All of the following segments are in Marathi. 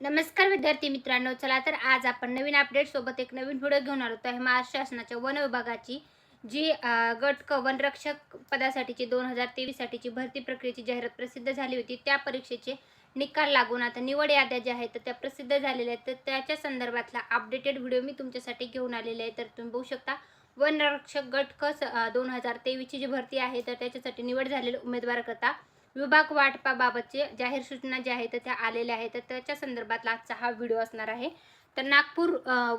नमस्कार विद्यार्थी मित्रांनो चला तर आज आपण नवीन अपडेट सोबत एक नवीन व्हिडिओ घेऊन आलो. आहे महाराष्ट्र शासनाच्या वन विभागाची जी गट क वनरक्षक पदासाठीची दोन हजार तेवीससाठीची भरती प्रक्रियेची जाहिरात प्रसिद्ध झाली होती त्या परीक्षेचे निकाल लागून आता निवड याद्या ज्या आहेत तर त्या प्रसिद्ध झालेल्या आहेत. तर त्याच्या संदर्भातला अपडेटेड व्हिडिओ मी तुमच्यासाठी घेऊन आलेले आहे. तर तुम्ही बघू शकता वनरक्षक गट क दोन हजार तेवीसची जी भरती आहे तर त्याच्यासाठी निवड झालेल्या उमेदवाराकरता विभाग वाटपाबाबतचे जाहीर सूचना ज्या आहेत त्या आलेल्या आहेत. तर त्याच्या संदर्भातला आजचा हा व्हिडिओ असणार आहे. तर नागपूर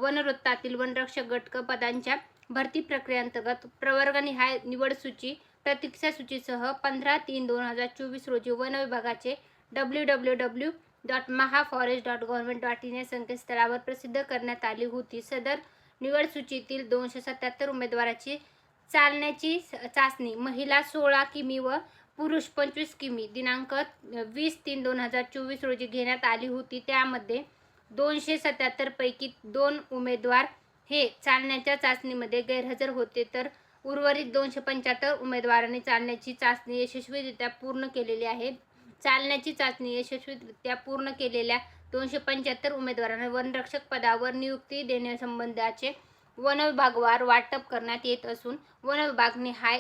वनवृत्तातील वनरक्षक गटक पदांच्या भरती प्रक्रियेअंतर्गत प्रवर्गनिहाय निवड सूची प्रतीक्षा सूचीसह पंधरा तीन दोन हजार चोवीस रोजी वन विभागाचे W W W dot Maha forest dot government dot in या संकेतस्थळावर प्रसिद्ध करण्यात आली होती. सदर निवड सूचीतील दोनशे सत्याहत्तर उमेदवाराची चालण्याची चाचणी महिला सोळा किमी व पुरुष पंचवीस किमी दिनांक वीस तीन दोन हजार चोवीस रोजी घेण्यात आली होती. त्यामध्ये दोनशे सत्याहत्तरपैकी दोन उमेदवार हे चालण्याच्या चाचणीमध्ये गैरहजर होते. तर उर्वरित दोनशे पंच्याहत्तर उमेदवारांनी चालण्याची चाचणी यशस्वीरित्या पूर्ण केलेली आहे. चालण्याची चाचणी यशस्वीरित्या पूर्ण केलेल्या दोनशे पंच्याहत्तर उमेदवारांना वनरक्षक पदावर नियुक्ती देण्यासंबंधाचे वन विभागवार वाटप करण्यात येत असून वन विभाग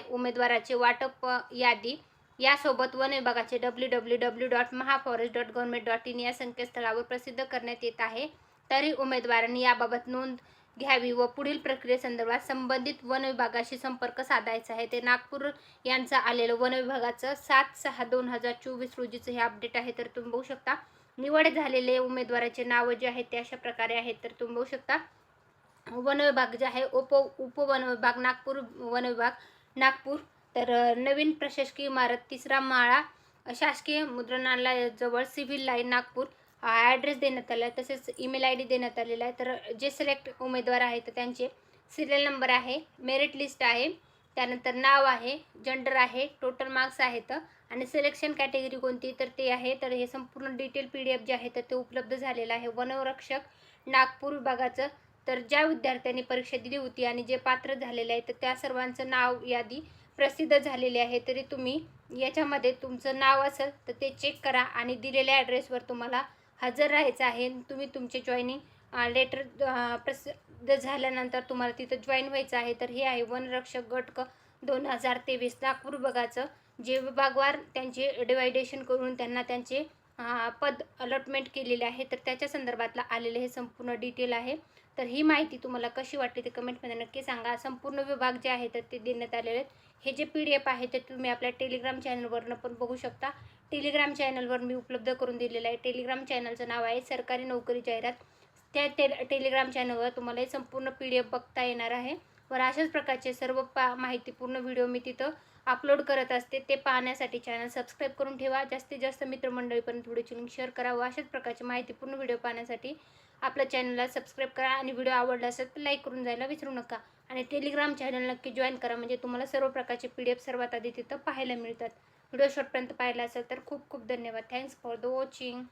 उमेदवाराचे वाटप यादी यासोबत वन विभागाचे W W W dot Mahaforest dot government dot in या संकेतस्थळावर प्रसिद्ध करण्यात येत आहे. तरी उमेदवारांनी याबाबत नोंद घ्यावी व पुढील प्रक्रियेसंदर्भात संबंधित वन विभागाशी संपर्क साधायचा आहे. ते नागपूर यांचं आलेलं वन विभागाचं सात सहा दोन हजार चोवीस रोजीचं हे अपडेट आहे. तर तुम्ही बघू शकता निवड झालेले उमेदवाराचे नावं जे आहेत ते अशा प्रकारे आहेत. तर तुम्ही बघू शकता वन विभाग जे आहे उप उपवन विभाग नागपूर वन विभाग नागपूर तर नवीन प्रशासकीय इमारत तिसरा माळा शासकीय मुद्रणालयाजवळ सिव्हिल लाईन नागपूर. ॲड्रेस देण्यात आला आहे. तसेच ईमेल आय डी देण्यात आलेला आहे. तर जे सिलेक्ट उमेदवार आहेत तर त्यांचे सिरियल नंबर आहे मेरिट लिस्ट आहे त्यानंतर नाव आहे जेंडर आहे टोटल मार्क्स आहेत आणि सिलेक्शन कॅटेगरी कोणती तर ते आहे. तर हे संपूर्ण डिटेल पी डी एफ जे आहे तर ते उपलब्ध झालेलं आहे. वनरक्षक नागपूर विभागाचं. तर ज्या विद्यार्थ्यांनी परीक्षा दिली होती आणि जे पात्र झालेले आहे तर त्या सर्वांचं नाव यादी प्रसिद्ध झालेली आहे तरी तुम्ही याच्यामध्ये तुमचं नाव असेल तर ते चेक करा आणि दिलेल्या ॲड्रेसवर तुम्हाला हजर राहायचं आहे. तुम्ही तुमचे जॉईनिंग लेटर प्रसिद्ध झाल्यानंतर तुम्हाला तिथं जॉईन व्हायचं आहे. तर हे आहे वनरक्षक गट दोन हजार तेवीस. नागपूर विभागाचं जे विभागवार त्यांचे डिवायडेशन करून त्यांना त्यांचे पद अलॉटमेंट केलेले आहे तर त्याच्या संदर्भातला आलेलं हे संपूर्ण डिटेल आहे. तर ही माहिती तुम्हाला कशी वाटते ते कमेंटमध्ये नक्की सांगा. संपूर्ण विभाग जे आहे तर ते देण्यात आलेले आहेत. हे जे पी डी एफ आहे ते तुम्ही आपल्या टेलिग्राम चॅनलवरनं पण बघू शकता. टेलिग्राम चॅनलवर मी उपलब्ध करून दिलेलं आहे. टेलिग्राम चॅनलचं नाव आहे सरकारी नोकरी जाहिरात. त्या टेल टेलिग्राम चॅनलवर तुम्हाला हे संपूर्ण पी डी एफ बघता येणार आहे. वर अशाच प्रकारचे सर्व पा माहितीपूर्ण व्हिडिओ मी तिथं अपलोड करत असते. ते पाहण्यासाठी चॅनल सबस्क्राईब करून ठेवा. जास्तीत जास्त मित्रमंडळीपर्यंत व्हिडिओची लिंक शेअर करा व अशाच प्रकारचे माहितीपूर्ण व्हिडिओ पाहण्यासाठी आपल्या चॅनलला सबस्क्राईब करा आणि व्हिडिओ आवडला असेल तर लाईक करून जायला विसरू नका. आणि टेलिग्राम चॅनल नक्की जॉईन करा. म्हणजे तुम्हाला सर्व प्रकारचे पी डी एफ सर्वात आधी तिथं पाहायला मिळतात. व्हिडिओ शॉर्टपर्यंत पाहिला असेल तर खूप खूप धन्यवाद. Thanks for the watching